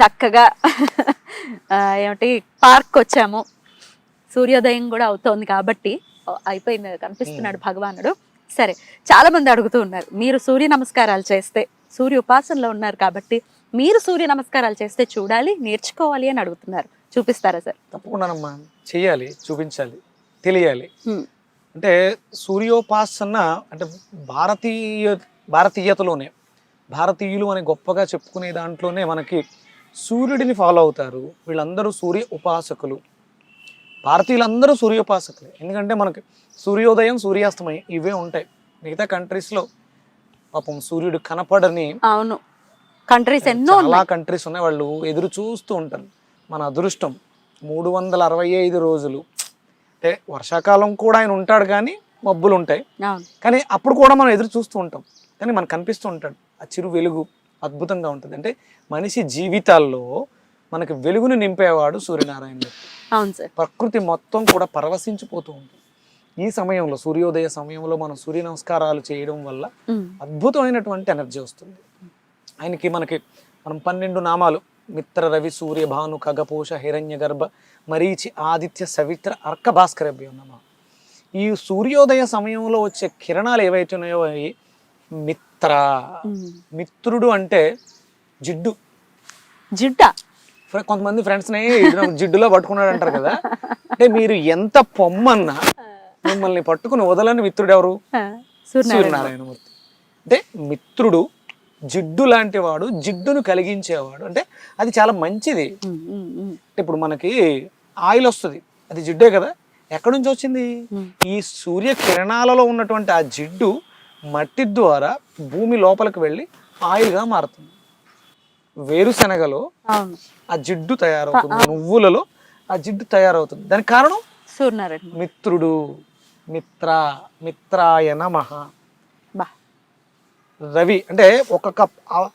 చక్కగా ఏమిటి పార్క్ వచ్చాము. సూర్యోదయం కూడా అవుతోంది కాబట్టి అయిపోయింది కనిపిస్తున్నాడు భగవానుడు. సరే చాలా మంది అడుగుతూ ఉన్నారు మీరు సూర్య నమస్కారాలు చేస్తే సూర్య ఉపాసనలో ఉన్నారు కాబట్టి మీరు సూర్య నమస్కారాలు చేస్తే చూడాలి నేర్చుకోవాలి అని అడుగుతున్నారు. చూపిస్తారా సార్? తప్పకుండానమ్మా. చెయ్యాలి చూపించాలి తెలియాలి. అంటే సూర్యోపాసన అంటే భారతీయ భారతీయతలోనే భారతీయులు అని గొప్పగా చెప్పుకునే దాంట్లోనే మనకి సూర్యుడిని ఫాలో అవుతారు. వీళ్ళందరూ సూర్య ఉపాసకులు. భారతీయులందరూ సూర్యోపాసకులే ఎందుకంటే మనకి సూర్యోదయం సూర్యాస్తమయం ఇవే ఉంటాయి. మిగతా కంట్రీస్లో పాపం సూర్యుడు కనపడని అవును. కంట్రీస్ ఎన్నో చాలా కంట్రీస్ ఉన్నాయి. వాళ్ళు ఎదురు చూస్తూ ఉంటారు. మన అదృష్టం మూడు వందల అరవై ఐదు రోజులు. అంటే వర్షాకాలం కూడా ఆయన ఉంటాడు కానీ మబ్బులు ఉంటాయి. కానీ అప్పుడు కూడా మనం ఎదురు చూస్తూ ఉంటాం. కానీ మనకు కనిపిస్తూ ఉంటాడు. ఆ చిరు వెలుగు. అద్భుతంగా ఉంటుంది. అంటే మనిషి జీవితాల్లో మనకి వెలుగును నింపేవాడు సూర్యనారాయణుడు. అవును సార్. ప్రకృతి మొత్తం కూడా పరవశించిపోతూ ఉంటుంది. ఈ సమయంలో సూర్యోదయ సమయంలో మనం సూర్య నమస్కారాలు చేయడం వల్ల. అద్భుతమైనటువంటి ఎనర్జీ వస్తుంది. ఆయనకి మనకి మనం పన్నెండు నామాలు మిత్ర రవి సూర్య భాను ఖగపోష హిరణ్య గర్భ మరీచి ఆదిత్య సవిత్ర అర్క భాస్కరభ్యం నమ ఈ సూర్యోదయ సమయంలో వచ్చే కిరణాలు ఏవైతే ఉన్నాయో అవి మిత్ర. మిత్రుడు అంటే జిడ్డు. జిడ్డ. కొంతమంది ఫ్రెండ్స్ని జిడ్డులో పట్టుకున్నాడు అంటారు కదా. అంటే మీరు ఎంత పొమ్మన్నా మిమ్మల్ని పట్టుకుని వదలని మిత్రుడు ఎవరు? సూర్యనారాయణమూర్తి. అంటే మిత్రుడు జిడ్డు లాంటి వాడు జిడ్డును కలిగించేవాడు. అంటే అది చాలా మంచిది. అంటే ఇప్పుడు మనకి ఆయిల్ వస్తుంది. అది జిడ్డే కదా. ఎక్కడి నుంచి వచ్చింది. ఈ సూర్య కిరణాలలో ఉన్నటువంటి ఆ జిడ్డు మట్టి ద్వారా భూమి లోపలికి వెళ్ళి ఆయిల్గా మారుతుంది. వేరుశనగలో ఆ జిడ్డు తయారవుతుంది. నువ్వులలో ఆ జిడ్డు తయారవుతుంది. దానికి కారణం? సూర్యనారాయణ. మిత్రుడు మిత్ర మిత్రాయ నమః. రవి అంటే ఒక కప్ ఆ-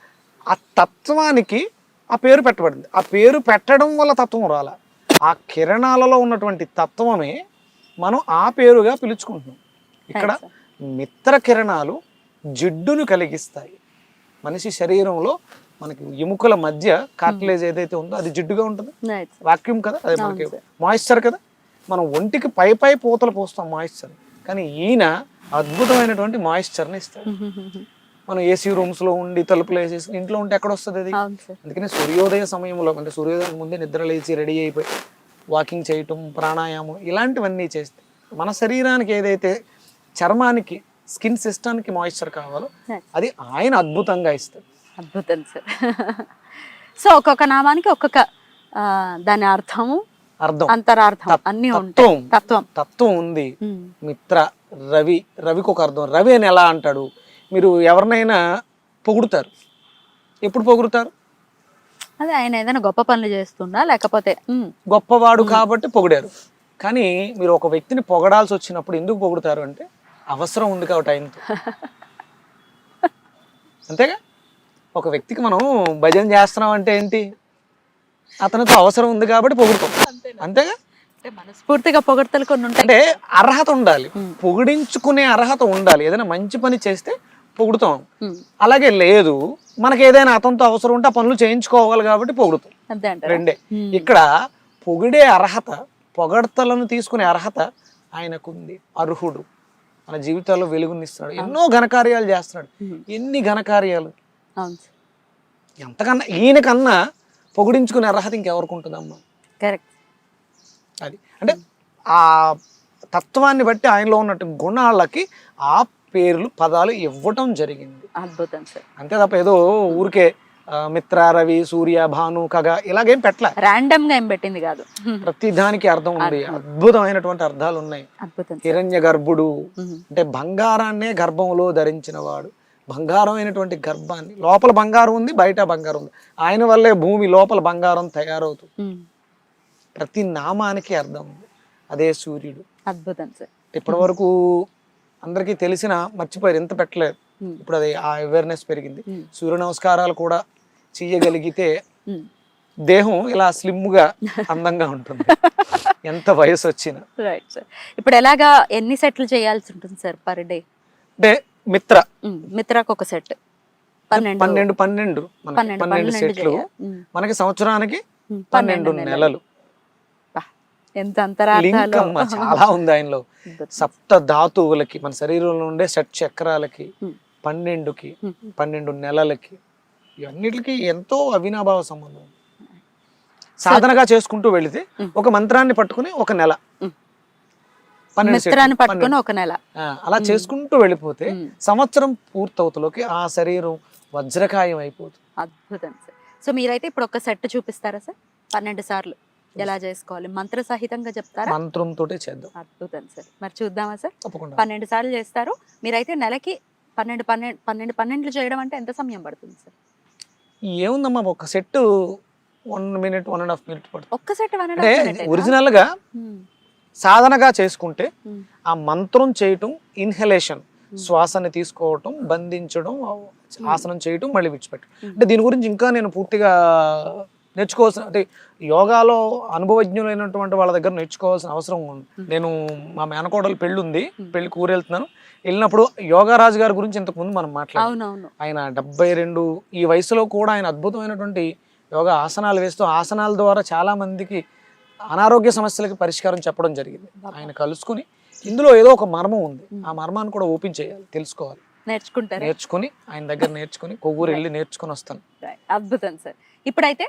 ఆ తత్వానికి ఆ పేరు పెట్టబడింది. ఆ పేరు పెట్టడం వల్ల తత్వం రాల. ఆ కిరణాలలో ఉన్నటువంటి తత్వమే మనం ఆ పేరుగా పిలుచుకుంటున్నాం. ఇక్కడ మిత్ర కిరణాలు జిడ్డును కలిగిస్తాయి. మనిషి శరీరంలో మనకి ఎముకల మధ్య కార్టిలేజ్ ఏదైతే ఉందో అది జిడ్డుగా ఉంటుంది. వాక్యూమ్ కదా? అది మనకి మాయిశ్చర్ కదా? మనం ఒంటికి పై పై పూతలు పోస్తాం మాయిశ్చర్ కానీ ఈయన అద్భుతమైనటువంటి మాయిశ్చర్ని ఇస్తాడు. ఉమ్. మనం ఏసీ రూమ్స్లో ఉండి తలుపులు వేసేసి ఇంట్లో ఉంటే ఎక్కడ వస్తుంది అది? అందుకని సూర్యోదయ సమయంలో అంటే సూర్యోదయం ముందే నిద్ర లేచి రెడీ అయిపోయి వాకింగ్ చేయటం ప్రాణాయామం ఇలాంటివన్నీ చేస్తే మన శరీరానికి ఏదైతే చర్మానికి స్కిన్ సిస్టానికి మాయిశ్చర్ కావాలో. అది ఆయన అద్భుతంగా ఇస్తాడు. అద్భుతం సార్ సో ఒక్కొక్క నామానికి ఒక్కొక్క దాని అర్థము అర్థం. అంతరార్థం అన్ని ఉంటాయి. తత్వం. తత్వం. ఉంది. మిత్ర రవి రవికి ఒక అర్థం. రవి అని ఎలా అంటాడు? మీరు ఎవరినైనా పొగుడుతారు? ఎప్పుడు పొగుడుతారు? అదే ఆయన ఏదైనా గొప్ప పనులు చేస్తుండా? లేకపోతే గొప్పవాడు కాబట్టి పొగిడారు. కానీ మీరు ఒక వ్యక్తిని పొగడాల్సి వచ్చినప్పుడు ఎందుకు పొగుడుతారు అంటే అవసరం ఉంది కాబట్టి ఆయనతో అంతేగా? ఒక వ్యక్తికి మనం భజన చేస్తున్నాం అంటే ఏంటి? అతనితో అవసరం ఉంది కాబట్టి పొగుడుతాం. అంతేగా? మనస్ఫూర్తిగా పొగడ్తలు కొన్ని ఉంటాయి. అంటే అర్హత ఉండాలి. పొగిడించుకునే అర్హత ఉండాలి. ఏదైనా మంచి పని చేస్తే పొగుడుతాం. అలాగే లేదు. మనకి ఏదైనా అతనితో అవసరం ఉంటే ఆ పనులు చేయించుకోవాలి కాబట్టి పొగుడుతాం. రెండే. ఇక్కడ పొగిడే అర్హత పొగడ్తలను తీసుకునే అర్హత ఆయనకుంది. అర్హుడు. మన జీవితాల్లో వెలుగునిస్తున్నాడు. ఎన్నో ఘనకార్యాలు చేస్తున్నాడు. ఎన్ని ఘనకార్యాలు? ఎంతకన్నా ఈయనకన్నా పొగిడించుకునే అర్హత ఇంకెవరికి ఉంటుందమ్మా? కరెక్ట్. అది. అంటే ఆ తత్వాన్ని బట్టి ఆయనలో ఉన్నట్టు గుణాలకి ఆ పేర్లు పదాలు ఇవ్వటం జరిగింది. అద్భుతం సార్. అంతే తప్ప ఏదో ఊరికే మిత్ర రవి సూర్య భాను కగ ఇలాగేం పెట్టలే. ర్యాండమ్గా ఏం పెట్టింది కాదు. ప్రతి దానికి అర్థం ఉంది. అద్భుతమైనటువంటి అర్థాలు ఉన్నాయి. హిరణ్య గర్భుడు అంటే బంగారాన్నే గర్భంలో ధరించిన వాడు బంగారం అయినటువంటి గర్భాన్ని లోపల బంగారం ఉంది బయట బంగారం ఉంది. ఆయన వల్లే భూమి లోపల బంగారం తయారవుతుంది. ప్రతి నామానికి అర్థం ఉంది. అదే సూర్యుడు. అద్భుతం సార్. ఇప్పటి వరకు అందరికీ తెలిసిన మర్చిపోయారు ఎంత పెట్టలేదు. ఇప్పుడు అది ఆ అవేర్నెస్ పెరిగింది. సూర్య నమస్కారాలు కూడా చేయగలిగితే. దేహం ఇలా స్లిమ్గా అందంగా ఉంటుంది. ఎంత వయసు వచ్చినా రైట్ సార్ ఇప్పుడు ఎలాగా ఎన్ని సెట్లు చేయాల్సి ఉంటుంది సార్ పర్ డే అంటే మిత్ర. మిత్రాకు ఒక సెట్. పన్నెండు. పన్నెండు పన్నెండు. సెట్లు. మనకి సంవత్సరానికి పన్నెండు నెలలు. ఎంత చాలా ఉంది ఆయనలో. సప్త ధాతువులకి మన శరీరంలో ఉండే షట్ చక్రాలకి. పన్నెండుకి. పన్నెండు నెలలకి ఇవన్నిటికి ఎంతో అవినాభావ సంబంధం. సాధనగా చేసుకుంటూ వెళితే. ఒక మంత్రాన్ని పట్టుకుని ఒక నెల. మిత్రాన్ని పట్టుకొని. ఒక నెల. అలా. చేసుకుంటూ వెళ్ళిపోతే సంవత్సరం పూర్తవుతలోకి ఆ శరీరం వజ్రకాయం అయిపోతుంది. అద్భుతం సార్. సో మీరైతే ఇప్పుడు ఒక సెట్ చూపిస్తారా సార్? పన్నెండు సార్లు. ఎలా చేసుకోవాలి? మంత్ర సహితంగా చెప్తారా? మంత్రంతో చేద్దాం. అద్భుతం సార్. మరి చూద్దామా సార్? తప్పకుండా. పన్నెండు సార్లు చేస్తారు. మీరైతే నెలకి పన్నెండు పన్నెండు పన్నెండు పన్నెండులు చేయడం అంటే ఎంత సమయం పడుతుంది సార్? ఏముందమ్మా ఒక set one minute one and half minute పడుతుంది. ఒక్క సెట్ వన్ అంటే ఒరిజినల్గా సాధనగా చేసుకుంటే ఆ మంత్రం చేయటం ఇన్హలేషన్ శ్వాసని తీసుకోవటం బంధించడం ఆసనం చేయటం మళ్ళీ విడిచిపెట్టడం. అంటే దీని గురించి ఇంకా నేను పూర్తిగా నేర్చుకోవాల్సిన అంటే యోగాలో అనుభవజ్ఞులైనటువంటి వాళ్ళ దగ్గర నేర్చుకోవాల్సిన అవసరం ఉంది. నేను మా మేనకోడలు పెళ్ళి ఉంది. పెళ్ళి కూరెళ్తున్నాను వెళ్ళినప్పుడు యోగారాజు గారి గురించి ఇంతకు ముందు మనం మాట్లాడాం. అవునవును. ఆయన డెబ్బై రెండు ఈ వయసులో కూడా ఆయన అద్భుతమైనటువంటి యోగా ఆసనాలు వేస్తూ ఆసనాల ద్వారా చాలా మందికి అనారోగ్య సమస్యలకి పరిష్కారం చెప్పడం జరిగింది. ఆయన కలుసుకుని ఇందులో ఏదో ఒక మర్మం ఉంది. ఆ మర్మాన్ని కూడా ఓపెన్ చేయాలి తెలుసుకోవాలి. నేర్చుకుంటారా? నేర్చుకుని ఆయన దగ్గర నేర్చుకుని కొవ్వూరు వెళ్ళి నేర్చుకుని వస్తాను. అద్భుతం సార్. ఇప్పుడైతే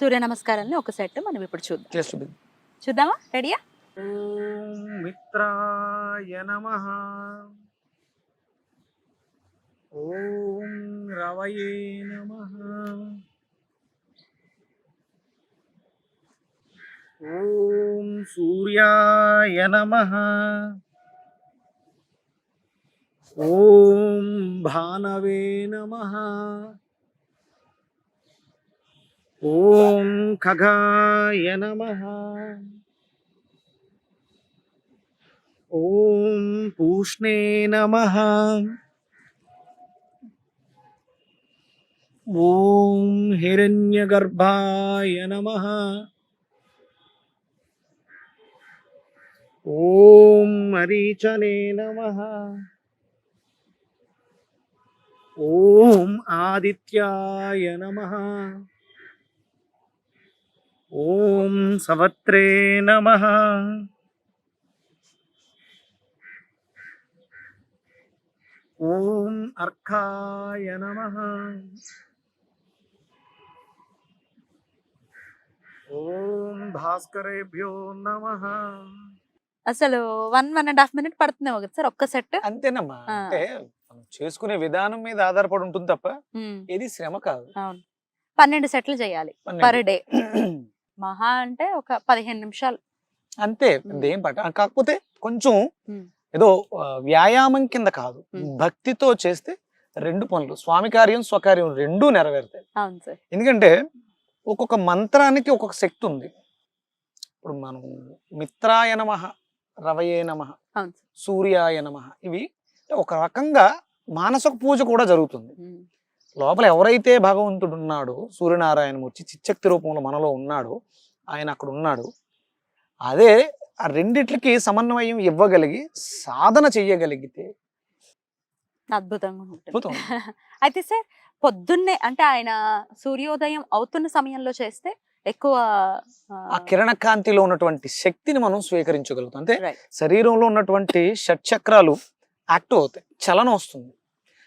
సూర్య నమస్కారాలని ఒక సెట్ మనం ఇప్పుడు చూద్దాం. చేసి చూపిద్దాం. చూద్దామా? రెడీయా ఓం మిత్రాయ నమః. ఓం రవయే నమః ఓం సూర్యాయ నమః ఓం భానవే నమః ఓం ఖగాయ నమః ఓం పూష్ణే నమ ఓం హిరణ్యగర్భాయ నమ. ఓం మరీచనే నమ. ఓం ఆదిత్యాయ నమ. ఓం సవత్రే నమ. ఓం అర్కాయ నమ. ఓం భాస్కరేభ్యో నమ. అసలు one one and half minute పడుతుంది కదా సార్ ఒక్క సెట్? అంతేనమ్మా. అంటే మనం చేసుకునే విధానం మీద ఆధారపడి ఉంటుంది తప్ప ఏది శ్రమ కాదు. అవును. పన్నెండు సెట్లు చేయాలి. Per day. మహా అంటే ఒక పదిహేను నిమిషాలు. అంతే. ఏం పట్ట కాకపోతే కొంచెం. ఏదో వ్యాయామం కింద కాదు. భక్తితో చేస్తే రెండు పనులు. స్వామి కార్యం స్వకార్యం రెండూ నెరవేరుతాయి. అవును సార్. ఎందుకంటే ఒక్కొక్క మంత్రానికి ఒక్కొక్క శక్తి ఉంది. ఇప్పుడు మనం మిత్రాయ నమ రవయే నమ సూర్యాయ నమ ఇవి ఒక రకంగా మానసిక పూజ కూడా జరుగుతుంది. లోపల ఎవరైతే భగవంతుడు ఉన్నాడో సూర్యనారాయణమూర్తి చిచ్చక్తి రూపంలో మనలో ఉన్నాడో ఆయన అక్కడ ఉన్నాడు. అదే ఆ రెండిట్లకి సమన్వయం ఇవ్వగలిగి సాధన చెయ్యగలిగితే అద్భుతంగా ఉంటుంది. అయితే సార్ పొద్దున్నే అంటే ఆయన సూర్యోదయం అవుతున్న సమయంలో చేస్తే ఎక్కువ ఆ, కిరణ కాంతిలో ఉన్నటువంటి శక్తిని మనం స్వీకరించగలుగుతాం అంటే. శరీరంలో ఉన్నటువంటి షట్చక్రాలు యాక్టివ్ అవుతాయి చలనం వస్తుంది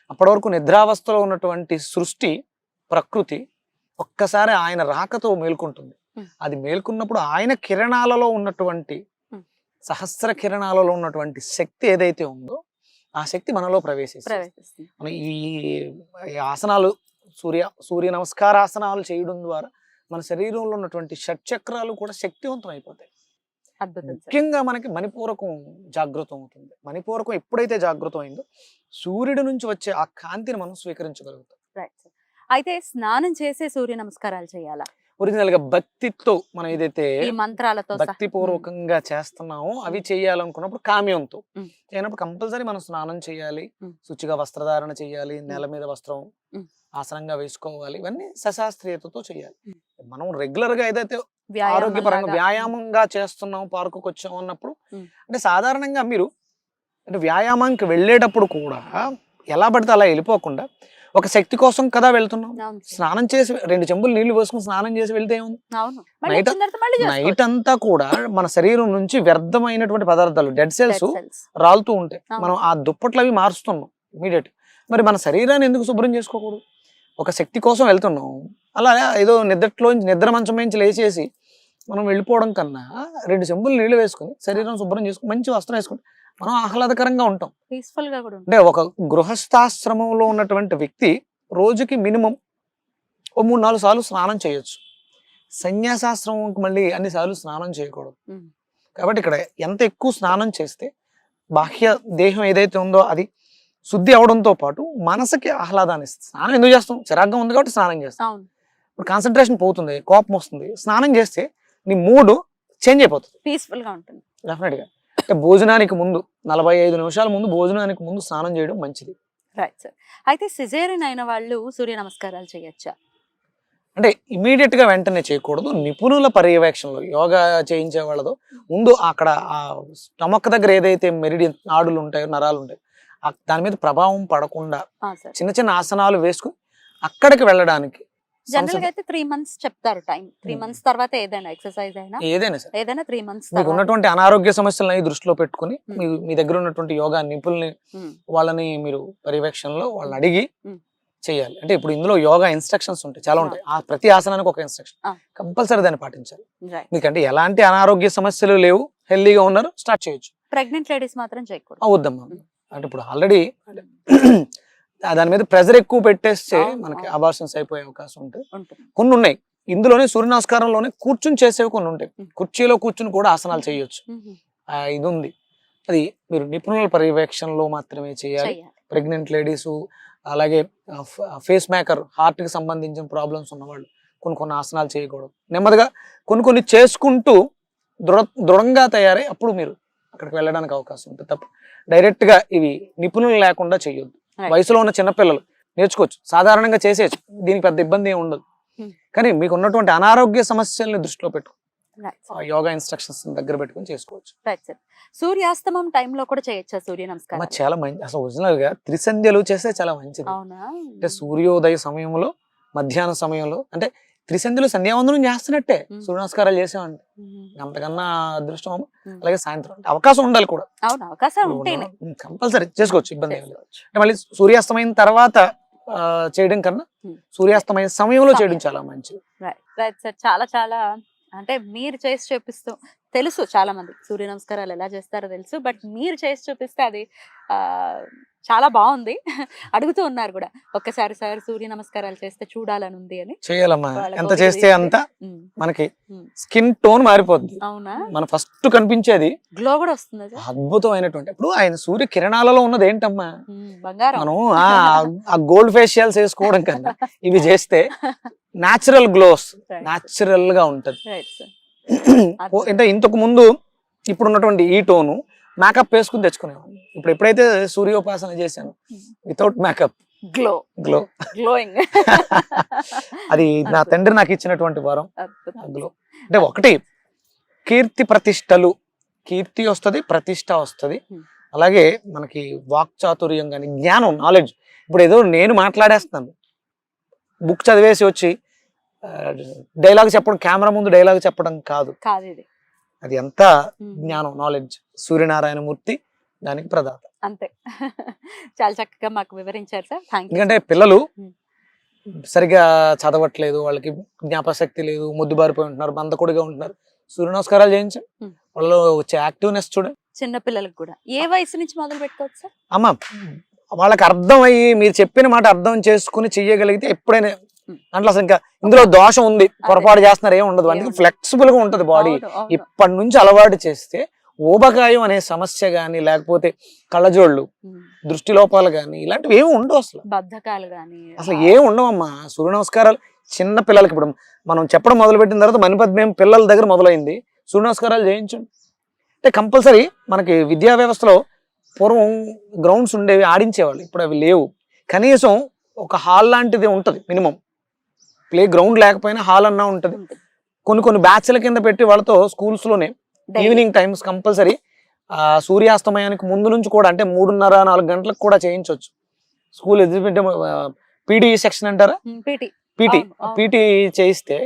అప్పటి వరకు నిద్రావస్థలో ఉన్నటువంటి సృష్టి ప్రకృతి ఒక్కసారి ఆయన రాకతో మేల్కొంటుంది Hmm. అది మేల్కొన్నప్పుడు ఆయన కిరణాలలో ఉన్నటువంటి Hmm. సహస్ర కిరణాలలో ఉన్నటువంటి శక్తి ఏదైతే ఉందో ఆ శక్తి మనలో ప్రవేశిస్తుంది. మనం ఈ ఆసనాలు సూర్య సూర్య నమస్కార ఆసనాలు చేయడం ద్వారా మన శరీరంలో ఉన్నటువంటి షట్చక్రాలు కూడా శక్తివంతం అయిపోతాయి. ముఖ్యంగా మనకి మణిపూరకం జాగృతం అవుతుంది. మణిపూరకం ఎప్పుడైతే జాగృతం అయిందో సూర్యుడి నుంచి వచ్చే ఆ కాంతిని మనం స్వీకరించగలుగుతాం. అయితే స్నానం చేసే సూర్య నమస్కారాలు చేయాలా? ఒరిజినల్గా భక్తితో మనం ఏదైతే మంత్రాలతో. భక్తి పూర్వకంగా చేస్తున్నామో అవి చేయాలనుకున్నప్పుడు కామ్యంతో. చేయనప్పుడు కంపల్సరీ మనం స్నానం చేయాలి. శుచిగా వస్త్రధారణ చేయాలి నేల మీద వస్త్రం. ఆసనంగా వేసుకోవాలి ఇవన్నీ సశాస్త్రీయతతో చేయాలి. మనం రెగ్యులర్గా ఏదైతే ఆరోగ్యపరంగా. వ్యాయామంగా చేస్తున్నాం పార్కుకి వచ్చాం అన్నప్పుడు. అంటే సాధారణంగా మీరు అంటే వ్యాయామానికి వెళ్ళేటప్పుడు కూడా ఎలా పడితే అలా వెళ్ళిపోకుండా ఒక శక్తి కోసం కదా వెళ్తున్నాం. స్నానం చేసి రెండు చెంబులు నీళ్ళు పోసుకుని స్నానం చేసి వెళ్తే నైట్- నైట్. అంతా కూడా మన శరీరం నుంచి వ్యర్థమైనటువంటి పదార్థాలు డెడ్ సెల్స్. రాలుతూ ఉంటాయి. మనం ఆ దుప్పట్లు అవి మారుస్తున్నాం ఇమీడియట్ మరి మన శరీరాన్ని ఎందుకు శుభ్రం చేసుకోకూడదు ఒక శక్తి కోసం వెళ్తున్నాం అలా ఏదో నిద్రలో నిద్ర మంచం నుంచి లేచేసి మనం వెళ్ళిపోవడం కన్నా రెండు చెంబులు నీళ్ళు వేసుకుని శరీరం శుభ్రం చేసుకుని మంచి వస్త్రం వేసుకుని మనం ఆహ్లాదకరంగా ఉంటాం. పీస్ఫుల్గా కూడా అంటే ఒక గృహస్థాశ్రమంలో ఉన్నటువంటి వ్యక్తి రోజుకి మినిమం ఓ మూడు నాలుగు సార్లు స్నానం చేయొచ్చు. సన్యాసాశ్రమంకి మళ్ళీ అన్ని సార్లు స్నానం చేయకూడదు. కాబట్టి ఇక్కడ ఎంత ఎక్కువ స్నానం చేస్తే బాహ్య దేహం ఏదైతే ఉందో అది శుద్ధి అవడంతో పాటు మనసుకి ఆహ్లాదాన్ని ఇస్తుంది. స్నానం ఎందుకు చేస్తాం? చిరాగ్గా ఉంది కాబట్టి స్నానం చేస్తాం. ఇప్పుడు కాన్సన్ట్రేషన్ పోతుంది కోపం వస్తుంది. స్నానం చేస్తే నీ మూడ్ చేంజ్ అయిపోతుంది. పీస్ఫుల్గా ఉంటుంది. డెఫినెట్గా అంటే భోజనానికి ముందు నలభై ఐదు నిమిషాల ముందు భోజనానికి ముందు స్నానం చేయడం మంచిది. రైట్ సార్ అయితే సిజేరియన్ అయిన వాళ్ళు సూర్య నమస్కారాలు చేయొచ్చా? అంటే ఇమీడియట్గా వెంటనే చేయకూడదు. నిపుణుల పర్యవేక్షణలో యోగా చేయించే వాళ్ళతో ముందు అక్కడ ఆ స్టమక్ దగ్గర ఏదైతే మెరిడియన్ నాడులు ఉంటాయో నరాలు ఉంటాయో ఆ- దాని మీద ప్రభావం పడకుండా చిన్న చిన్న ఆసనాలు వేసుకుని అక్కడికి వెళ్ళడానికి జనరల్గా అయితే త్రీ మంత్స్ చెప్తారు టైం త్రీ. మంత్స్ తర్వాత ఏదైనా ఎక్సర్సైజ్ అయినా ఏదైనా సరే. ఏదైనా త్రీ మంత్స్ మీకు ఉన్నటువంటి అనారోగ్య సమస్యలని దృష్టిలో పెట్టుకుని Hmm. మీ దగ్గర ఉన్నటువంటి యోగా నిపుణుల్ని వాళ్ళని మీరు పర్యవేక్షణలో వాళ్ళని అడిగి Hmm. చేయాలి. అంటే ఇప్పుడు ఇందులో యోగా ఇన్స్ట్రక్షన్స్ ఉంటాయి. చాలా ఉంటాయి. ఆ ప్రతి ఆసనానికి ఒక ఇన్స్ట్రక్షన్ Ah. కంపల్సరీ దాన్ని పాటించాలి. మీకంటే ఎలాంటి అనారోగ్య సమస్యలు లేవు. హెల్దీగా ఉన్నారు స్టార్ట్ చేయొచ్చు. ప్రెగ్నెంట్ లేడీస్ మాత్రం చేయకూడదు. అవద్దమ్మా అంటే ఇప్పుడు ఆల్రెడీ దాని మీద ప్రెజర్ ఎక్కువ పెట్టేస్తే మనకి. అబార్షన్స్ అయిపోయే అవకాశం ఉంటుంది. కొన్ని ఉన్నాయి. ఇందులోనే సూర్య నమస్కారంలోనే కూర్చుని చేసేవి కొన్ని ఉంటాయి. కుర్చీలో కూర్చుని కూడా ఆసనాలు చేయొచ్చు. ఇది ఉంది. అది మీరు నిపుణుల పర్యవేక్షణలో మాత్రమే చేయాలి. ప్రెగ్నెంట్ లేడీస్ అలాగే ఫేస్ మేకర్ హార్ట్కి సంబంధించిన ప్రాబ్లమ్స్ ఉన్నవాళ్ళు కొన్ని కొన్ని ఆసనాలు చేయకూడదు. నెమ్మదిగా కొన్ని కొన్ని చేసుకుంటూ దృఢ దృఢంగా తయారై అప్పుడు మీరు అక్కడికి వెళ్ళడానికి అవకాశం ఉంటుంది. తప్ప డైరెక్ట్గా ఇవి నిపుణులు లేకుండా చేయొద్దు. వయసులో ఉన్న చిన్నపిల్లలు నేర్చుకోవచ్చు. సాధారణంగా చేసేయచ్చు. దీనికి పెద్ద ఇబ్బంది ఏమి ఉండదు. Hmm. కానీ మీకు ఉన్నటువంటి అనారోగ్య సమస్యల్ని దృష్టిలో పెట్టు రైట్ ఆ యోగా ఇన్స్ట్రక్షన్స్ దగ్గర పెట్టుకొని చేసుకోవచ్చు. సూర్యాస్తమం టైంలో కూడా చేయొచ్చా సూర్య నమస్కారం? చాలా మంచి అసలు ఒరిజినల్గా త్రిసంధ్యలు చేస్తే చాలా మంచిది. అంటే సూర్యోదయ సమయంలో మధ్యాహ్న సమయంలో అంటే త్రిసంధ్యలు సంధ్యావందనం చేస్తున్నట్టే. సూర్య నమస్కారాలు చేసామండి ఉహు. అంతకన్నా అదృష్టం. అలాగే సాయంత్రం. అంటే అవకాశం ఉండాలి కూడా. అవును అవకాశం ఉంటేనే. కంపల్సరీ. చేసుకోవచ్చు ఇబ్బంది. అంటే మళ్ళీ సూర్యాస్తమైన తర్వాత ఆ, చేయడం కన్నా మ్మ్. సూర్యాస్తమయ సమయంలో చేయడం. చాలా మంచిది. రైట్ రైట్ సార్ చాలా చాలా అంటే మీరు చేసి చూపిస్తూ తెలుసు చాలా మంది. సూర్య నమస్కారాలు ఎలా చేస్తారో తెలుసు. బట్ మీరు చేసి చూపిస్తే అది ఆ, చాలా బాగుంది. అడుగుతూ ఉన్నారు కూడా. ఒక్కసారి సార్ సూర్య నమస్కారాలు చేస్తే చూడాలని ఉంది అని. చేయాలమ్మా. ఎంత చేస్తే. అంత మనకి. స్కిన్ టోన్ మారిపోద్ది. అవునా? మన ఫస్ట్ కనిపించేది గ్లో కూడా వస్తుంది అద్భుతమైనటువంటి ఇప్పుడు ఆయన సూర్య కిరణాలలో ఉన్నది ఏంటమ్మా? బంగారం. మనం ఆ గోల్డ్ ఫేషియల్స్ వేసుకోవడం కన్నా ఇవి చేస్తే నాచురల్ గ్లో వస్తుంది. Right. నాచురల్గా ఉంటది అంటే ఇంతకు ముందు ఇప్పుడు ఉన్నటువంటి ఈ టోను మేకప్ వేసుకుని తెచ్చుకునేవాడిని. ఇప్పుడు ఎప్పుడైతే సూర్యోపాసన చేశాను without makeup glow glow glowing అది నా తండ్రి నాకు ఇచ్చినటువంటి వరం. గ్లో అంటే ఒకటి కీర్తి ప్రతిష్టలు. కీర్తి వస్తది ప్రతిష్ట వస్తది. Hmm. అలాగే మనకి వాక్చాతుర్యం కానీ జ్ఞానం నాలెడ్జ్ ఇప్పుడు ఏదో నేను మాట్లాడేస్తున్నాను. బుక్ చదివేసి వచ్చి డైలాగ్ చెప్పడం కెమెరా ముందు డైలాగ్ చెప్పడం కాదు. అది అంతా ఉమ్, జ్ఞానం నాలెడ్జ్ సూర్యనారాయణ మూర్తి దానికి ప్రదాత. అంతే. చాలా చక్కగా మాకు వివరించారు సార్. ఎందుకంటే పిల్లలు Hmm. సరిగా చదవట్లేదు వాళ్ళకి జ్ఞాపశక్తి లేదు ముద్దుబారిపోయి ఉంటున్నారు బంధకుడిగా ఉంటున్నారు. సూర్య నమస్కారాలు చేయించండి Hmm. వాళ్ళు వచ్చే యాక్టివ్నెస్ చూడండి చిన్న పిల్లలకు కూడా. ఏ వయసు నుంచి మొదలు పెట్టుకోవచ్చు సార్? అమ్మ వాళ్ళకి అర్థం అయ్యి మీరు చెప్పిన మాట అర్థం చేసుకుని చెయ్యగలిగితే ఎప్పుడైనా Hmm. దాంట్లో అసలు ఇంకా ఇందులో దోషం ఉంది పొరపాటు చేస్తున్నారు ఏం ఉండదు. ఉండదు. ఫ్లెక్సిబుల్గా ఉంటది బాడీ. ఇప్పటి నుంచి అలవాటు చేస్తే ఊబకాయం అనే సమస్య గాని లేకపోతే కళ్ళజోళ్ళు దృష్టి లోపాలు గాని ఇలాంటివి ఏమి ఉండవు అసలు. బద్ధకాలు కానీ అసలు ఏం ఉండవమ్మా. సూర్య నమస్కారాలు చిన్న పిల్లలకి ఇప్పుడు మనం చెప్పడం మొదలు పెట్టిన తర్వాత మణిపద్మేం పిల్లల దగ్గర మొదలైంది. సూర్య నమస్కారాలు చేయించండి అంటే కంపల్సరీ మనకి విద్యా వ్యవస్థలో పూర్వం గ్రౌండ్స్ ఉండేవి ఆడించేవాళ్ళు. ఇప్పుడు అవి లేవు. కనీసం ఒక హాల్ లాంటిది ఉంటుంది మినిమం. ప్లే గ్రౌండ్ లేకపోయినా హాల్ అన్నా ఉంటుంది. కొన్ని కొన్ని బ్యాచ్ల కింద పెట్టి వాళ్ళతో schools లోనే ఈవినింగ్ టైమ్స్ కంపల్సరీ ఆ సూర్యాస్తమయానికి ముందు నుంచి కూడా అంటే మూడున్నర నాలుగు గంటలకు కూడా చేయించవచ్చు స్కూల్ ఎదురుపెట్టే పీటీ సెక్షన్ అంటారా? పీటీ పీటీ అవును. పీటీ చేయిస్తే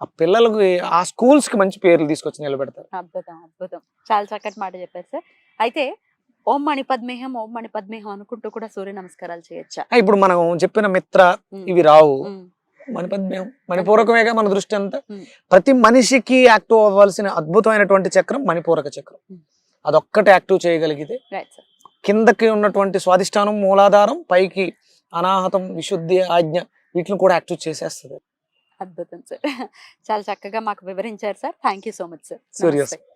ఆ పిల్లలకు ఆ స్కూల్స్కి మంచి పేర్లు తీసుకొచ్చి నిలబెడతారు. అద్భుతం అద్భుతం. చాలా చక్కటి మాట చెప్పారు సార్. అయితే ఓం మణి పద్మేహం ఓం మణి పద్మేహం అనుకుంటూ కూడా సూర్య నమస్కారాలు చేయొచ్చా? ఇప్పుడు మనం చెప్పిన మిత్ర ఇవి రావు. ఉమ్, మణిపద్మేయం మణిపూరకమేగా మన దృష్టి అంతా. ప్రతి మనిషికి యాక్టివ్ అవ్వాల్సిన అద్భుతమైనటువంటి చక్రం మణిపూరక చక్రం. అదొక్కటి యాక్టివ్ చేయగలిగితే సార్ కిందకి ఉన్నటువంటి స్వాదిష్టానం మూలాధారం పైకి అనాహతం విశుద్ధి ఆజ్ఞ వీటిని కూడా యాక్టివ్ చేసేస్తుంది అద్భుతం సార్ చాలా చక్కగా మాకు వివరించారు sir thank you so much sir Serious. నమస్తే.